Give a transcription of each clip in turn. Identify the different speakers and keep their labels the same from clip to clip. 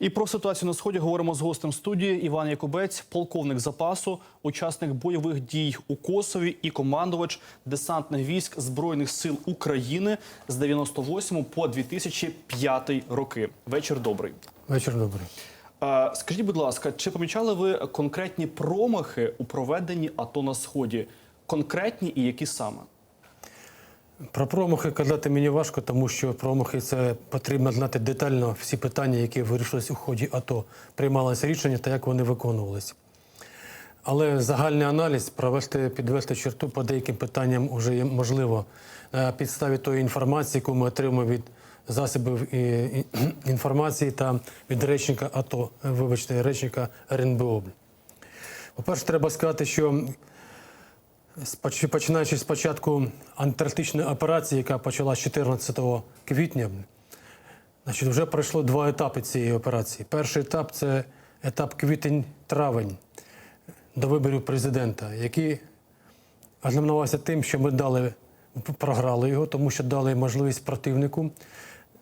Speaker 1: І про ситуацію на сході говоримо з гостем студії Іван Якубець, полковник запасу, учасник бойових дій у Косові і командувач десантних військ збройних сил України з 98 по 2005 роки. Вечір добрий.
Speaker 2: Вечір добрий.
Speaker 1: Скажіть, будь ласка, чи помічали ви конкретні промахи у проведенні АТО на сході? Конкретні і які саме?
Speaker 2: Про промахи казати мені важко, тому що промахи це потрібно знати детально всі питання, які вирішились у ході АТО, приймалися рішення та як вони виконувалися. Але загальний аналіз провести, підвести черту по деяким питанням вже є можливо на підставі тої інформації, яку ми отримуємо від засобів інформації та від речника АТО, вибачте, речника РНБО. По-перше, треба сказати, що Починаючи з початку антарктичної операції, яка почалась 14 квітня, значить, вже пройшло два етапи цієї операції. Перший етап це етап квітень-травень до виборів президента, який ознаменувався тим, що ми дали, програли його, тому що дали можливість противнику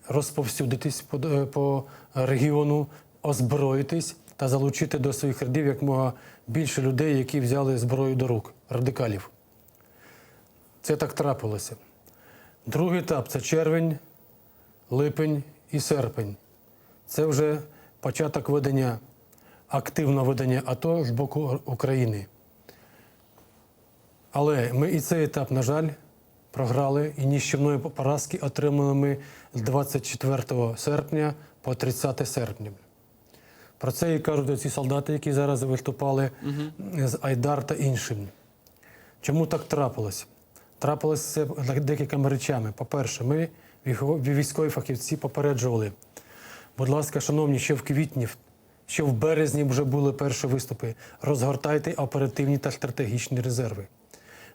Speaker 2: розповсюдитись по, е, по регіону, озброїтись та залучити до своїх рядів якомога більше людей, які взяли зброю до рук, радикалів. Це так трапилося. Другий етап це червень, липень і серпень. Це вже початок ведення, активного ведення АТО з боку України. Але ми і цей етап, на жаль, програли, і ніщівної поразки отримали ми з 24 серпня по 30 серпня. Про це і кажуть ці солдати, які зараз виступали з Айдар та іншим. Чому так трапилось? Трапилось це декількома речами. По-перше, ми, військові фахівці, попереджували. Будь ласка, шановні, ще в квітні, ще в березні вже були перші виступи. Розгортайте оперативні та стратегічні резерви.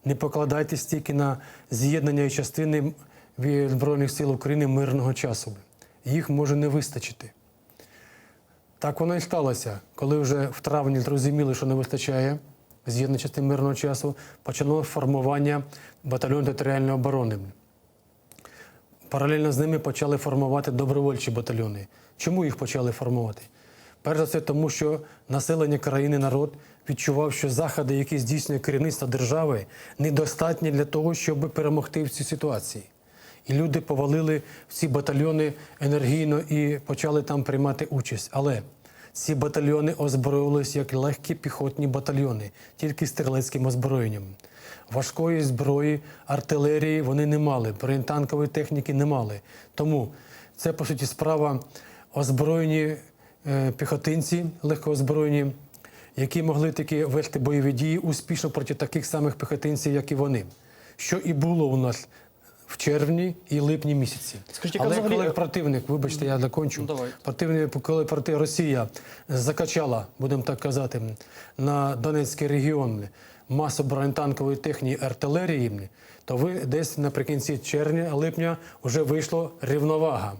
Speaker 2: Не покладайтесь тільки на з'єднання і частини Збройних сил України мирного часу. Їх може не вистачити. Так воно і сталося. Коли вже в травні зрозуміли, що не вистачає з'єднання частин мирного часу, почало формування батальйону територіальної оборони. Паралельно з ними почали формувати добровольчі батальйони. Чому їх почали формувати? Перш за все, тому що населення країни, народ відчував, що заходи, які здійснює керівництво держави, недостатні для того, щоб перемогти в цій ситуації. І люди повалили в ці батальйони енергійно і почали там приймати участь. Але ці батальйони озброювалися як легкі піхотні батальйони, тільки стрілецьким озброєнням. Важкої зброї, артилерії вони не мали, бронетанкової техніки не мали. Тому це, по суті, справа озброєні е, піхотинці, легкоозброєні, які могли таки вести бойові дії успішно проти таких самих піхотинців, як і вони. Що і було у нас в червні і липні місяці.
Speaker 1: Скажіть, яка
Speaker 2: Але
Speaker 1: взагалі-
Speaker 2: коли противник, вибачте, я докончу.
Speaker 1: Ну.
Speaker 2: Противник, коли проти Росія закачала, будемо так казати, на Донецький регіон масу бронетанкової техніки артилерії, то ви десь наприкінці червня, липня вже вийшла рівновага.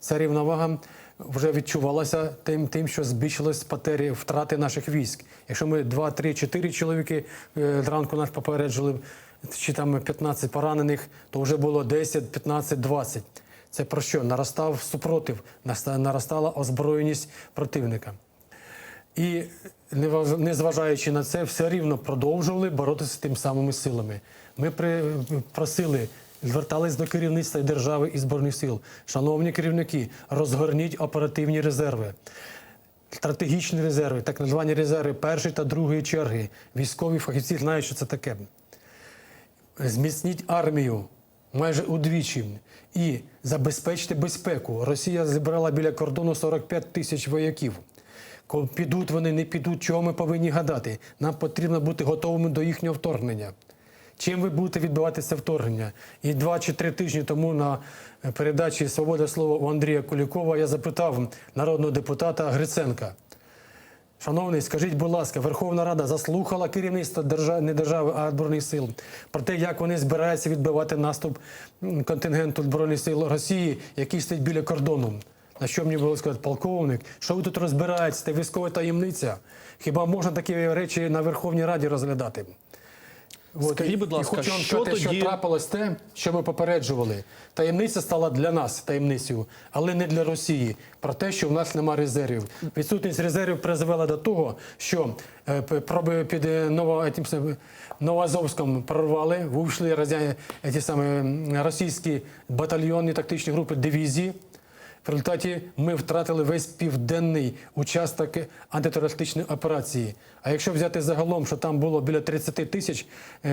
Speaker 2: Ця рівновага вже відчувалася тим, тим що збільшились потері, втрати наших військ. Якщо ми 2, 3, 4 чоловіки е, зранку нас попереджили, чи там 15 поранених, то вже було 10, 15, 20. Це про що? Наростав супротив, наростала озброєність противника. І незважаючи на це, все рівно продовжували боротися тим самими силами. Ми просили, звертались до керівництва держави і збройних сил. Шановні керівники, розгорніть оперативні резерви. Стратегічні резерви, так звані резерви першої та другої черги. Військові фахівці знають, що це таке. Зміцніть армію майже удвічі і забезпечте безпеку. Росія зібрала біля кордону 45 тисяч вояків. Ко- Підуть вони, не підуть, чого ми повинні гадати. Нам потрібно бути готовими до їхнього вторгнення. Чим ви будете відбивати це вторгнення? І два чи три тижні тому на е, передачі Свобода слова у Андрія Кулікова я запитав народного депутата Гриценка. Шановний, скажіть, будь ласка, Верховна Рада заслухала керівництво держави, не держави, а збройних сил про те, як вони збираються відбивати наступ контингенту збройних сил Росії, який стоїть біля кордону. На що мені було сказати, полковник, що ви тут розбираєтесь? Це військова таємниця. Хіба можна такі речі на Верховній Раді розглядати? От,
Speaker 1: Скажіть,
Speaker 2: і-
Speaker 1: будь ласка,
Speaker 2: і хочу вам
Speaker 1: що
Speaker 2: сказати,
Speaker 1: тоді-
Speaker 2: що трапилось те, що ми попереджували. Таємниця стала для нас таємницею, але не для Росії. Про те, що в нас нема резервів. Відсутність резервів призвела до того, що е, проби під е, Новоазовськом прорвали, вийшли розя- ті самі російські батальйони, тактичні групи дивізії. В результаті ми втратили весь південний участок антитерористичної операції. А якщо взяти загалом, що там було біля 30 тисяч е,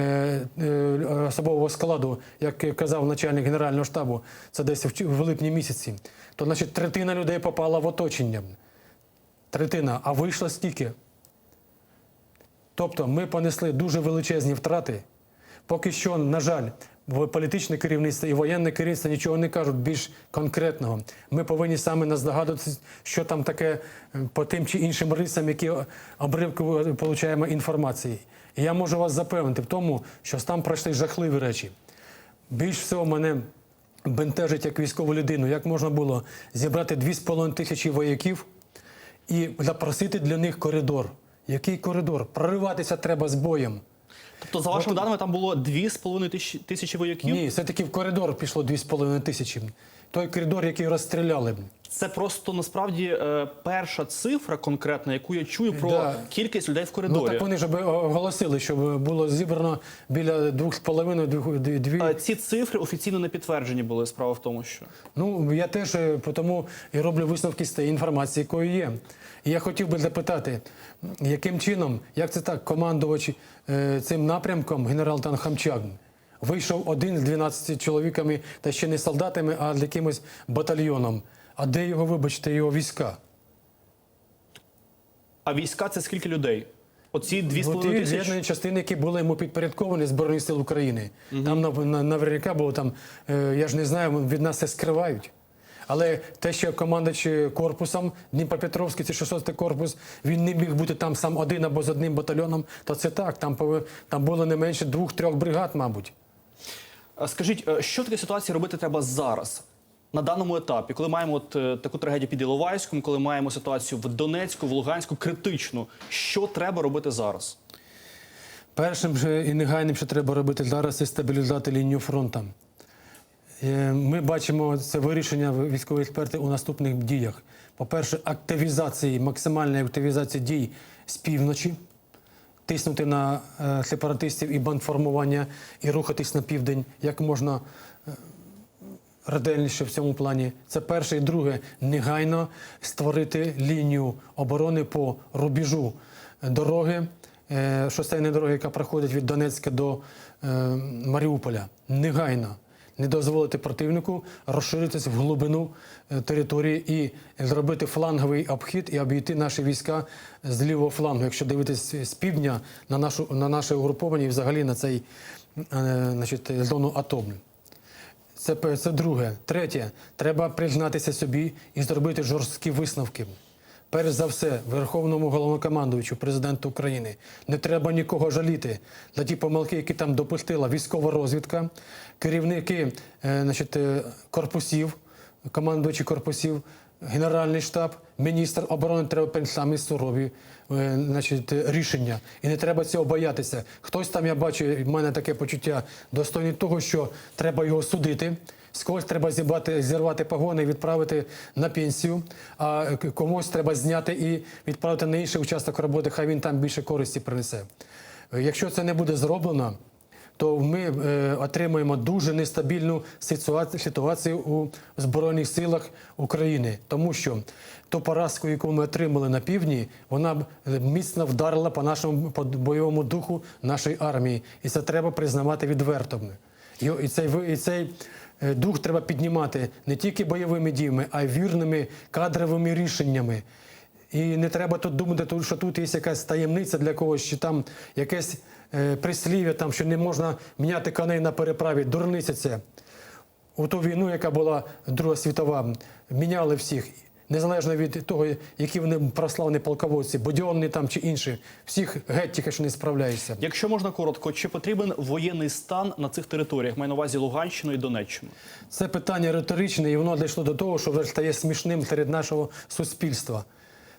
Speaker 2: е, особового складу, як казав начальник генерального штабу, це десь в, липні місяці, то значить третина людей попала в оточення. Третина, а вийшло стільки. Тобто ми понесли дуже величезні втрати. Поки що, на жаль, в політичне керівництво і воєнне керівництво нічого не кажуть більш конкретного. Ми повинні саме наздогадуватися, що там таке е, по тим чи іншим рисам, які обривки отримуємо інформації. І я можу вас запевнити в тому, що там пройшли жахливі речі. Більш всього мене бентежить як військову людину, як можна було зібрати 2,5 тисячі вояків і запросити для них коридор. Який коридор? Прориватися треба з боєм.
Speaker 1: Тобто, за вашими даними, там було 2,5 тисячі, тисячі вояків.
Speaker 2: Ні, все-таки в коридор пішло 2,5 тисячі. Той коридор, який розстріляли.
Speaker 1: Це просто насправді е, перша цифра конкретна, яку я чую про
Speaker 2: Да.
Speaker 1: кількість людей в
Speaker 2: Ну так вони ж оголосили, що було зібрано біля 2,5 дві.
Speaker 1: Е, Ці цифри офіційно не підтверджені були. Справа в тому, що
Speaker 2: Ну, я теж е, тому і роблю висновки з тієї інформації, якою є. І я хотів би запитати, яким чином, як це так, командувач цим напрямком, генерал Тан Хамчак, вийшов один з 12 чоловіками, та ще не солдатами, а з якимось батальйоном. А де його, вибачте, його війська?
Speaker 1: а війська це скільки людей? Оці 2,5
Speaker 2: От ті
Speaker 1: тисячі.
Speaker 2: з'єднані частини, які були йому підпорядковані Збройних сил України. Там на, на, наверняка було там, е, я ж не знаю, від нас це скривають. Але те, що командуючи корпусом, Дніпропетровський, це 600 корпус, він не міг бути там сам один або з одним батальйоном, то це так. Там, там було не менше двох-трьох бригад, мабуть.
Speaker 1: Скажіть, е, що в такій ситуації робити треба зараз? На даному етапі, коли маємо от е, таку трагедію під Іловайськом, коли маємо ситуацію в Донецьку, в Луганську, критичну, що треба робити зараз?
Speaker 2: Першим же і негайним, що треба робити зараз, це стабілізувати лінію фронту. Е, Ми бачимо це вирішення військові експерти у наступних діях. По-перше, активізації, максимальної активізації дій з півночі, тиснути на е, сепаратистів і бандформування, і рухатись на південь як можна е, ретельніше в цьому плані. Це перше. І друге, негайно створити лінію оборони по рубежу дороги, е, шосейної дороги, яка проходить від Донецька до е, Маріуполя. Негайно. Не дозволити противнику розширитися в глибину е, території і зробити фланговий обхід і обійти наші війська з лівого флангу, якщо дивитись з півдня на нашу на наше угруповання і взагалі на цей значить, зону АТО. Це, це друге. Третє, треба признатися собі і зробити жорсткі висновки. Перш за все, Верховному головнокомандуючу, президенту України, не треба нікого жаліти за ті помилки, які там допустила військова розвідка, керівники е, значить, е, корпусів, командуючі корпусів, Генеральний штаб, міністр оборони треба прийняти сурові е, значить, рішення. І не треба цього боятися. Хтось там, я бачу, в мене таке почуття достойне того, що треба його судити. З когось треба зібрати, зірвати погони і відправити на пенсію, а комусь треба зняти і відправити на інший участок роботи, хай він там більше користі принесе. Е, Якщо це не буде зроблено, то ми е, отримаємо дуже нестабільну ситуацію, у Збройних силах України, тому що ту поразку, яку ми отримали на півдні, вона е, міцно вдарила по нашому по бойовому духу нашої армії, і це треба признавати відверто. І, цей і цей е, дух треба піднімати не тільки бойовими діями, а й вірними кадровими рішеннями. І не треба тут думати, що тут є якась таємниця для когось, чи там якесь прислів'я, там, що не можна міняти коней на переправі. Дурниця це. У ту війну, яка була Друга світова, міняли всіх, незалежно від того, які вони прославні полководці, будьонні там чи інші. Всіх геть тільки що не справляються.
Speaker 1: Якщо можна коротко, чи потрібен воєнний стан на цих територіях? Маю на увазі Луганщину і Донеччину.
Speaker 2: Це питання риторичне, і воно дійшло до того, що вже стає смішним серед нашого суспільства.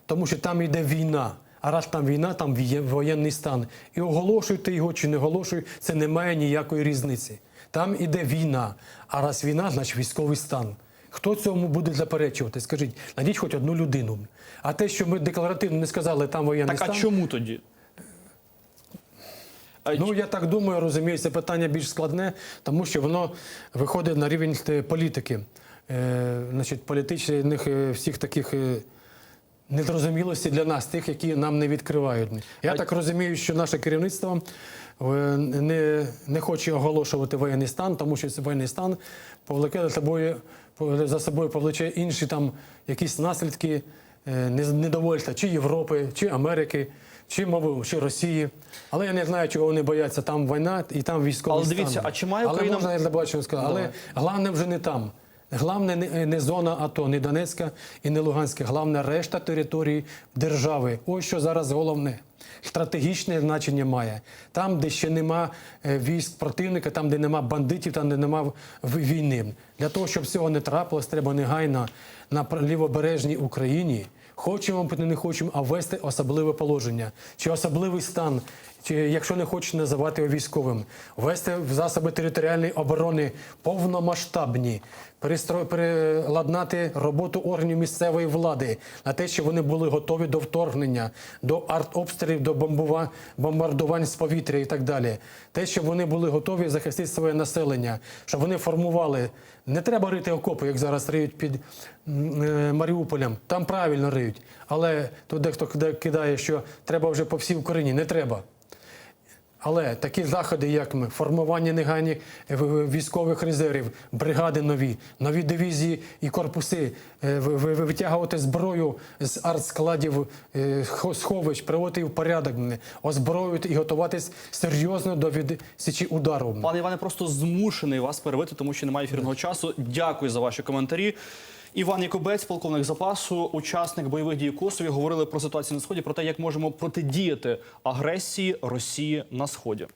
Speaker 2: Тому що там йде війна. А раз там війна, там воєнний стан. І оголошуйте його чи не оголошуйте, це не має ніякої різниці. Там іде війна. А раз війна, значить військовий стан. Хто цьому буде заперечувати? Скажіть, найдіть хоч одну людину. А те, що ми декларативно не сказали, там воєнний
Speaker 1: Так а чому тоді?
Speaker 2: Ну, я так думаю, розумію, це питання більш складне, тому що воно виходить на рівень е, політики. Е, значить, політичних е, всіх таких незрозумілостей для нас, тих, які нам не відкривають. Я так розумію, що наше керівництво е, не, не хоче оголошувати воєнний стан, тому що цей воєнний стан повлеке за собою, за собою повлече інші там якісь наслідки е, недовольства чи Європи, чи Америки, чи мови, чи Росії. Але я не знаю, чого вони бояться. Там війна і там військовий
Speaker 1: Але
Speaker 2: стан.
Speaker 1: дивіться, а чи має
Speaker 2: Але можна я забачу сказати, але головне вже не там. Головне не, не зона АТО, не Донецька і не Луганська. Головне решта території держави. Ось що зараз головне. Стратегічне значення має. Там, де ще нема е, військ противника, там, де нема бандитів, там, де нема війни. Для того, щоб цього не трапилось, треба негайно на лівобережній Україні. Хочемо не хочемо, а ввести особливе положення чи особливий стан, якщо не хочеш називати його військовим, ввести в засоби територіальної оборони повномасштабні, переладнати роботу органів місцевої влади на те, щоб вони були готові до вторгнення, до артобстрілів, до бомбува- бомбардувань з повітря і так далі. Те, щоб вони були готові захистити своє населення, щоб вони формували. Не треба рити окопи, як зараз риють під е, Маріуполем. Там правильно риють. Але тут дехто кида- кидає, що треба вже по всій Україні. Не треба. Але такі заходи, як ми, формування негайних е, військових резервів, бригади нові, нові дивізії і корпуси, е, ви- ви- ви- витягувати зброю з артскладів, е, сховищ, приводити в порядок, озброювати і готуватись серйозно до відсічі удару.
Speaker 1: Пане Іване, просто змушений вас перевити, тому що немає ефірного часу. Дякую за ваші коментарі. Іван Якубець, полковник запасу, учасник бойових дій у Косові, говорили про ситуацію на сході, про те, як можемо протидіяти агресії Росії на сході.